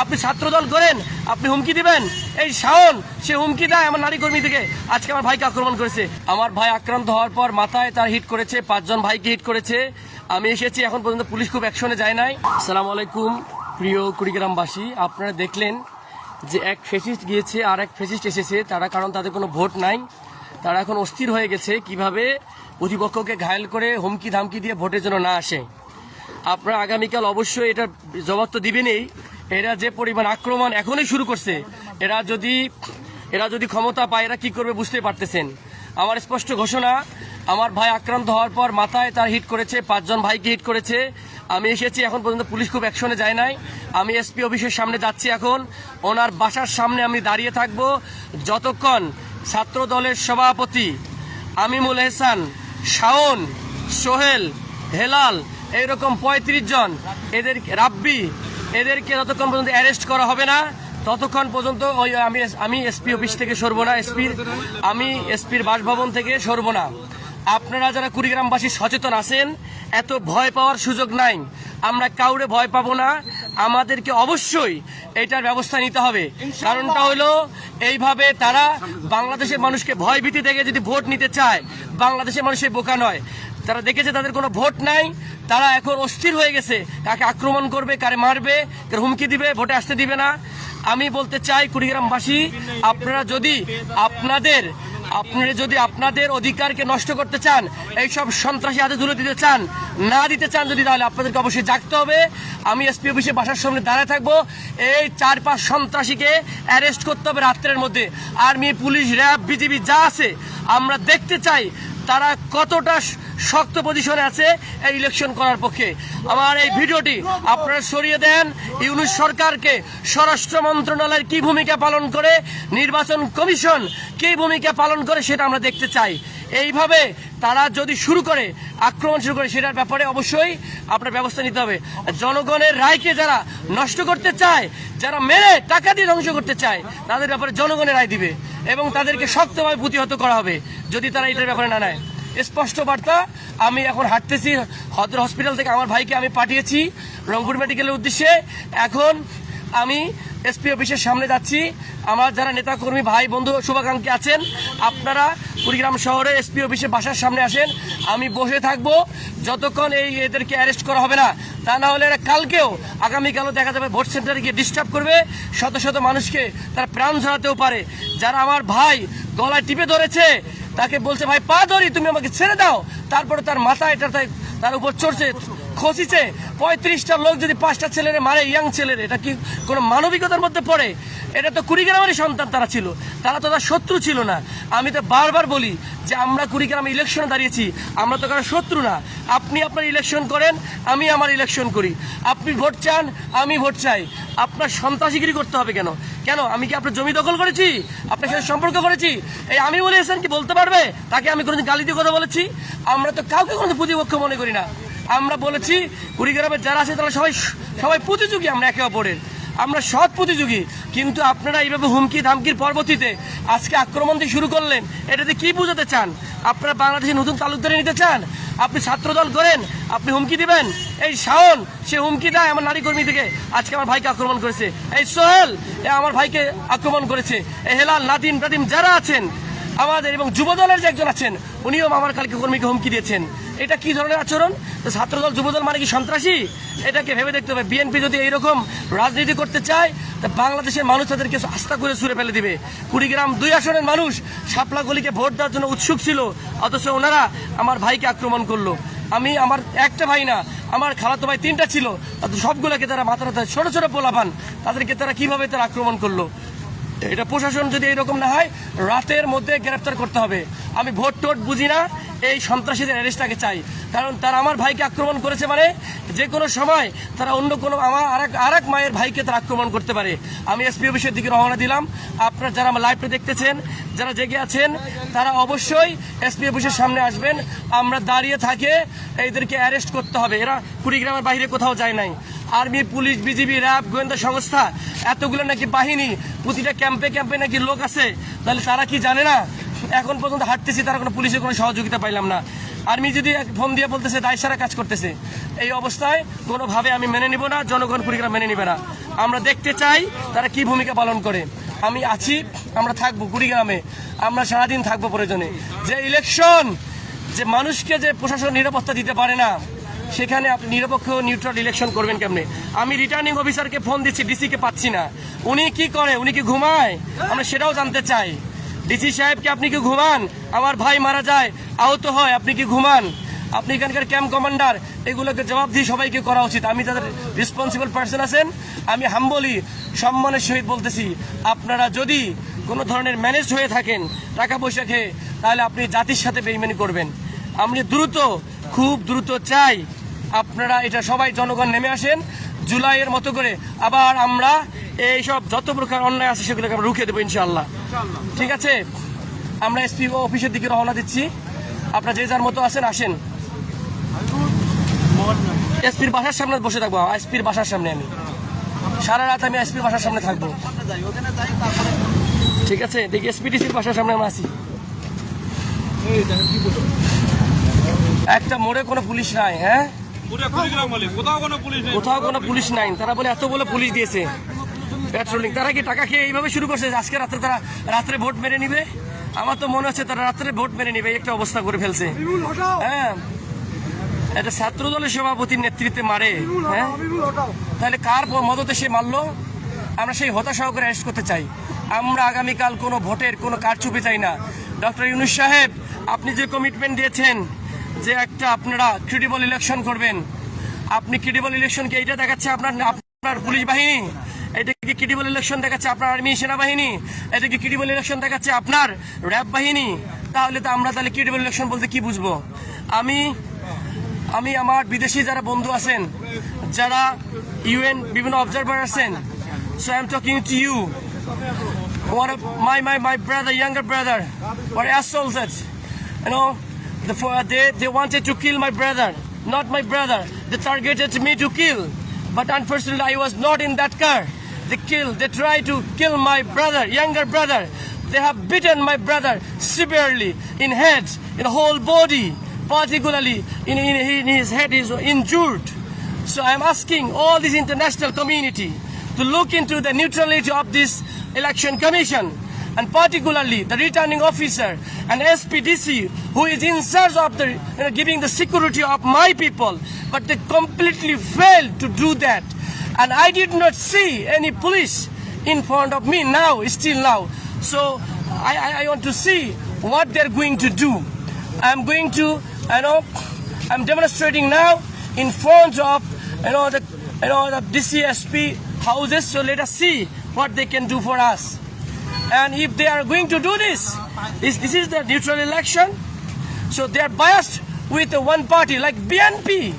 আপনি ছাত্রদল করেন, আপনি হুমকি দিবেন। এই শাওন, সে হুমকি দেয় আমার নারী কর্মী থেকে। আজকে আমার ভাইকে আক্রমণ করেছে। আমার ভাই আক্রান্ত হওয়ার পর মাথায় তার হিট করেছে, পাঁচজন ভাইকে হিট করেছে। আমি এসেছি, এখন পর্যন্ত পুলিশ খুব অ্যাকশনে যায় নাই। সালাম আলাইকুম, প্রিয় কুড়িগ্রামবাসী। আপনারা দেখলেন যে এক ফেসিস্ট গিয়েছে, আর এক ফেসিস্ট এসেছে। তারা, কারণ তাদের কোনো ভোট নাই। তারা এখন অস্থির হয়ে গেছে কীভাবে প্রতিপক্ষকে ঘায়েল করে হুমকি ধামকি দিয়ে ভোটের জন্য না আসে। আপনারা আগামীকাল অবশ্যই এটার জবাব তো দিবেনই। এরা যে পরিমাণ আক্রমণ এখনই শুরু করছে, এরা যদি এরা যদি ক্ষমতা পায়, এরা কি করবে বুঝতে পারতেছেন। আমার স্পষ্ট ঘোষণা, আমার ভাই আক্রান্ত হওয়ার পর মাথায় তার হিট করেছে, পাঁচজন ভাইকে হিট করেছে। আমি এসেছি, এখন পর্যন্ত পুলিশ খুব অ্যাকশনে যায় নাই। আমি এসপি অফিসের সামনে যাচ্ছি এখন। ওনার বাসার সামনে আমি দাঁড়িয়ে থাকব। যতক্ষণ ছাত্র দলের সভাপতি আমিমুল এহসান, শাওন, সোহেল, হেলাল, এইরকম পঁয়ত্রিশ জন এদের রাব্বি এদেরকে যতক্ষণ পর্যন্ত অ্যারেস্ট করা হবে না, ততক্ষণ পর্যন্ত ওই আমি আমি এসপি অফিস থেকে সরবো না এসপির আমি এসপির বাসভবন থেকে সরবো না। আপনারা যারা কুড়িগ্রামবাসী সচেতন আছেন, এত ভয় পাওয়ার সুযোগ নাই। আমরা কাউরে ভয় পাবো না। আমাদেরকে অবশ্যই এটার ব্যবস্থা নিতে হবে। কারণটা হলো, এইভাবে তারা বাংলাদেশের মানুষকে ভয় ভীতি দেখে যদি ভোট নিতে চায়, বাংলাদেশের মানুষের বোকা নয়। তারা দেখেছে তাদের কোনো ভোট নাই তারা এখন অস্থির হয়ে গেছে। কাকে আক্রমণ করবে, কারে মারবে, কারে হুমকি দিবে, ভোটে আসতে দিবে না। আমি বলতে চাই কুড়িগ্রামবাসী, আপনারা যদি আপনাদের, আপনারা যদি আপনাদের অধিকারকে নষ্ট করতে চান, এইসব সন্ত্রাসী হাতে তুলে দিতে চান, না দিতে চান যদি, তাহলে আপনাদেরকে অবশ্যই জাগতে হবে। আমি এসপি অফিসে বাসার সামনে দাঁড়ায় থাকব। এই চার পাঁচ সন্ত্রাসীকে অ্যারেস্ট করতে হবে রাত্রের মধ্যে। আর্মি, পুলিশ, র্যাব, বিজিবি, যা আছে, আমরা দেখতে চাই তারা কতটা শক্ত পজিশনে আছে এই ইলেকশন করার পক্ষে। আমার এই ভিডিওটি আপনারা সরিয়ে দেন। ইউনুস সরকারকে স্বরাষ্ট্র মন্ত্রণালয়ের কি ভূমিকা পালন করে, নির্বাচন কমিশন কি ভূমিকা পালন করে সেটা আমরা দেখতে চাই। এইভাবে তারা যদি শুরু করে, আক্রমণ শুরু করে সেটার ব্যাপারে অবশ্যই আপনার ব্যবস্থা নিতে হবে। জনগণের রায়কে যারা নষ্ট করতে চায়, যারা মেরে টাকা দিয়ে ধ্বংস করতে চায়, তাদের ব্যাপারে জনগণের রায় দিবে এবং তাদেরকে শক্তভাবে প্রতিহত করা হবে, যদি তারা এটার ব্যাপারে না নেয়। স্পষ্ট বার্তা, আমি এখন হাঁটতেছি হদর হসপিটাল থেকে আমার ভাইকে আমি পাঠিয়েছি রংপুর মেডিকেলের উদ্দেশ্যে। এখন আমি এসপি অফিসের সামনে যাচ্ছি। আমার যারা নেতাকর্মী ভাই, বন্ধু, শুভাকাঙ্ক্ষী আছেন, আপনারা কুড়িগ্রাম শহরে এসপি অফিসের বাসার সামনে আসেন। আমি বসে থাকব। যতক্ষণ এই এদেরকে অ্যারেস্ট করা হবে না, তা না হলে কালকেও আগামীকালও দেখা যাবে ভোট সেন্টারে গিয়ে ডিস্টার্ব করবে। শত শত মানুষকে তারা প্রাণ ঝরাতেও পারে। যারা আমার ভাই গলায় টিপে ধরেছে, তাকে বলছে, ভাই, পা ধরি, তুমি আমাকে ছেড়ে দাও। তারপরে তার মাথা এটা তার উপর চড়ছে, খসিছে। পঁয়ত্রিশটা লোক যদি পাঁচটা ছেলেরে মারে, ইয়াং ছেলের, এটা কি কোনো মানবিকতার মধ্যে পড়ে? এটা তো কুড়িগ্রামেরই সন্তান তারা ছিল। তারা তো তার শত্রু ছিল না। আমি তো বারবার বলি যে আমরা কুড়িগ্রামে ইলেকশনে দাঁড়িয়েছি, আমরা তো কারও শত্রু না। আপনি আপনার ইলেকশন করেন, আমি আমার ইলেকশন করি। আপনি ভোট চান, আমি ভোট চাই। আপনার সন্ত্রাসীগিরি করতে হবে কেন? কেন? আমি কি আপনার জমি দখল করেছি? আপনার সাথে সম্পর্ক করেছি? এই আমি বলে এসেছেন কি বলতে পারবে? তাকে আমি কোনোদিন গালি দিয়ে কথা বলেছি। আমরা তো কাউকে কোনো প্রতিপক্ষ মনে করি না। আমরা বলেছি, কুড়িগ্রামের যারা আছে তারা সবাই সবাই প্রতিযোগী আমরা একে অপরের। আমরা সৎ প্রতিযোগী, কিন্তু আপনারা এইভাবে হুমকি ধামকির পরবর্তীতে আজকে আক্রমণ দিয়ে শুরু করলেন এটাতে কি বোঝাতে চান? আপনারা বাংলাদেশে নতুন তালুকদারি নিতে চান? আপনি ছাত্রদল করেন আপনি হুমকি দিবেন? এই শাওন, সে হুমকি দেয় আমার নারী কর্মী থেকে। আজকে আমার ভাইকে আক্রমণ করেছে। এই সোহেল, এ আমার ভাইকে আক্রমণ করেছে। এই হেলাল, নাদিম টাদিম যারা আছেন আমাদের এবং যুবদলের যে একজন আছেন, উনিও আমার কালকে কর্মীকে হুমকি দিয়েছেন। এটা কি ধরনের আচরণ? ছাত্রদল যুবদল মানে কি সন্ত্রাসী? এটাকে ভেবে দেখতে হবে। বিএনপি যদি এইরকম রাজনীতি করতে চায়, তা বাংলাদেশের মানুষ তাদেরকে আস্থা করে ছুড়ে ফেলে দিবে। কুড়িগ্রাম দুই আসনের মানুষ শাপলা গলিকে ভোট দেওয়ার জন্য উৎসুক ছিল, অথচ ওনারা আমার ভাইকে আক্রমণ করল। আমি আমার একটা ভাই না, আমার খালাতো ভাই তিনটা ছিল। সবগুলোকে তারা মাথা ছোট ছোট পোলাপান। তাদেরকে তারা কীভাবে তারা আক্রমণ করল? এটা প্রশাসন যদি এরকম না হয়, রাতের মধ্যে গ্রেপ্তার করতে হবে। আমি ভোট টোট বুঝি না, এই সন্ত্রাসীদের অ্যারেস্টটাকে চাই। কারণ তারা আমার ভাইকে আক্রমণ করেছে মানে যে কোনো সময় তারা অন্য কোনো আমার আরেক আরেক মায়ের ভাইকে তারা আক্রমণ করতে পারে। আমি এসপি অফিসের দিকে রওনা দিলাম। আপনারা যারা আমার লাইভটা দেখতেছেন, যারা জেগে আছেন, তারা অবশ্যই এসপি অফিসের সামনে আসবেন। আমরা দাঁড়িয়ে থাকে এদেরকে অ্যারেস্ট করতে হবে। এরা কুড়িগ্রামের বাইরে কোথাও যায় নাই। আর্মি, পুলিশ, বিজিবি, র্যাব, গোয়েন্দা সংস্থা, এতগুলো নাকি বাহিনী, প্রতিটা ক্যাম্পে ক্যাম্পে নাকি লোক আছে। তাহলে তারা কি জানে না? এখন পর্যন্ত হাঁটতেছি, তারা কোনো পুলিশের কোনো সহযোগিতা পাইলাম না। আর্মি যদি ফোন দিয়ে বলতেছে, দায় সারা কাজ করতেছে। এই অবস্থায় কোনোভাবে আমি মেনে নিব না, জনগণ কুড়িগ্রাম মেনে নিবে না। আমরা দেখতে চাই তারা কি ভূমিকা পালন করে। আমি আছি, আমরা থাকব কুড়িগ্রামে। আমরা সারাদিন থাকব প্রয়োজনে। যে ইলেকশন যে মানুষকে যে প্রশাসন নিরাপত্তা দিতে পারে না সেখানে আপনি নিরপেক্ষ নিউট্রাল ইলেকশন করবেন কেমনে? আমি রিটার্নিং অফিসারকে ফোন দিচ্ছি ডিসিকে পাচ্ছি না। উনি কি করে? উনি কি ঘুমায়? আমরা সেটাও জানতে চাই। ডিসি সাহেবকে আপনি কি ঘুমান? আমার ভাই মারা যায়, আহত হয়, আপনি কি ঘুমান? আপনি এখানকার ক্যাম্প কমান্ডার এগুলোকে জবাব দিয়ে সবাইকে করা উচিত। আমি তাদের রেসপন্সিবল পার্সন আছেন। আমি হাম্বলি সম্মানের সহিত বলতেছি, আপনারা যদি কোনো ধরনের ম্যানেজ হয়ে থাকেন টাকা পয়সা খেয়ে, তাহলে আপনি জাতির সাথে বেইমানি করবেন। আমি দ্রুত, খুব দ্রুত চাই আপনারা এটা সবাই জনগণ নেমে আসেন, জুলাইয়ের মতো করে আবার আমরা এই সব যত প্রকার অন্যায় আছে সেগুলোকে আমরা রুখে দেবো ইনশাল্লাহ ঠিক আছে? আমরা এসপি অফিসের দিকে রওনা দিচ্ছি। আপনারা যে যার মতো আছেন, আসেন। এসপির বাসার সামনে বসে থাকব এসপির বাসার সামনে আমি। সারা রাত আমি এসপির বাসার সামনে থাকব। ঠিক আছে? দেখি এসপিডিসির বাসার সামনে আমরা আছি। একটা মোড়ে কোনো পুলিশ নাই হ্যাঁ? কোথাও কোনো পুলিশ নেই। তারা বলে এত বলে পুলিশ দিয়েছে। পেট্রোলিং তারা কি টাকা খেয়ে এইভাবে শুরু করছে আজকে রাত্রে তারা রাত্রে ভোট মেরে নিবে? আমার তো মনে হচ্ছে তারা রাত্রে ভোট মেরে নিবে এই একটা অবস্থা করে ফেলছে। হ্যাঁ। এটা ছাত্র দলের সভাপতির নেতৃত্বে মারে হ্যাঁ? তাহলে কার মদতে সে মারলো? আমরা সেই হতাশা করে অ্যারেস্ট করতে চাই। আমরা আগামীকাল কোনো ভোটের কোনো কারচুপি চাই না। ডক্টর ইউনুস সাহেব আপনি যে কমিটমেন্ট দিয়েছেন যে একটা আপনারা ক্রেডিবল ইলেকশন করবেন আপনি ক্রেডিবল ইলেকশনকে এইটা দেখাচ্ছে আপনার আপনার পুলিশ বাহিনী এটা কি ক্রেডিবল ইলেকশন দেখাচ্ছে আপনার আর্মি সেনাবাহিনী এটা কি ক্রেডিবল ইলেকশন দেখাচ্ছে আপনার র্যাব বাহিনী তাহলে তো আমরা তাহলে ক্রেডিবল ইলেকশন বলতে কি বুঝব আমি আমি আমার বিদেশি যারা বন্ধু আছেন যারা ইউএন বিভিন্ন অবজারভার আছেন so I am talking to you one of my my my brother, younger brother, were assaulted. You know, for, they they wanted to kill my brother, not my brother. They targeted me to kill, but unfortunately I was not in that car. They killed. They tried to kill my brother, younger brother. They have beaten my brother severely in head, in whole body, particularly in, in, in his head is injured. So I'm asking all this international community to look into the neutrality of this election commission and particularly the returning officer and SPDC who is in charge of the giving the security of my people but they completely failed to do that and I did not see any police in front of me now still now so I, I, I want to see what they're going to do I'm going to you know I'm demonstrating now in front of you know the you know the DCSP houses. So let us see what they can do for us. And if they are going to do this, this, this is the neutral election. So they are biased with one party like BNP,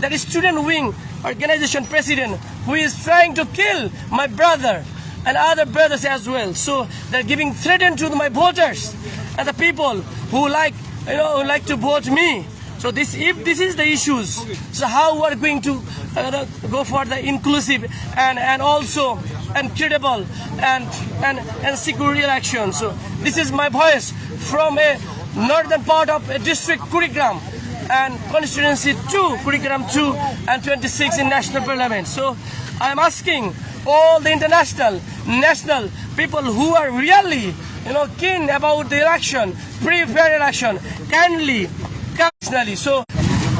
that is student wing organization president, who is trying to kill my brother and other brothers as well. So they're giving threat to my voters and the people who like you know who like to vote me. So this, if this is the issues, so how we are going to uh, go for the inclusive and, and also and credible and, and, and secure election. So this is my voice from a northern part of a district Kurigram and constituency 2, Kurigram 2 and 26 in national parliament. So I'm asking all the international, national people who are really, you know, keen about the election, pre-fair election, kindly occasionally. So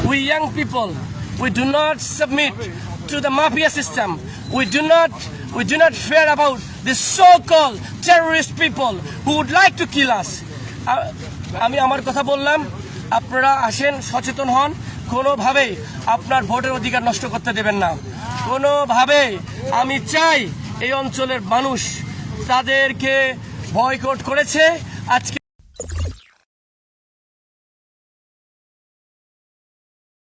we young people, we do not submit to the mafia system. We do not we do not fear about the so-called terrorist people who would like to kill us. আমি আমার কথা বললাম, আপনারা আসেন, সচেতন হন। কোনোভাবেই আপনার ভোটের অধিকার নষ্ট করতে দেবেন না। কোনোভাবেই আমি চাই এই অঞ্চলের মানুষ তাদেরকে বয়কট করেছে। আজকে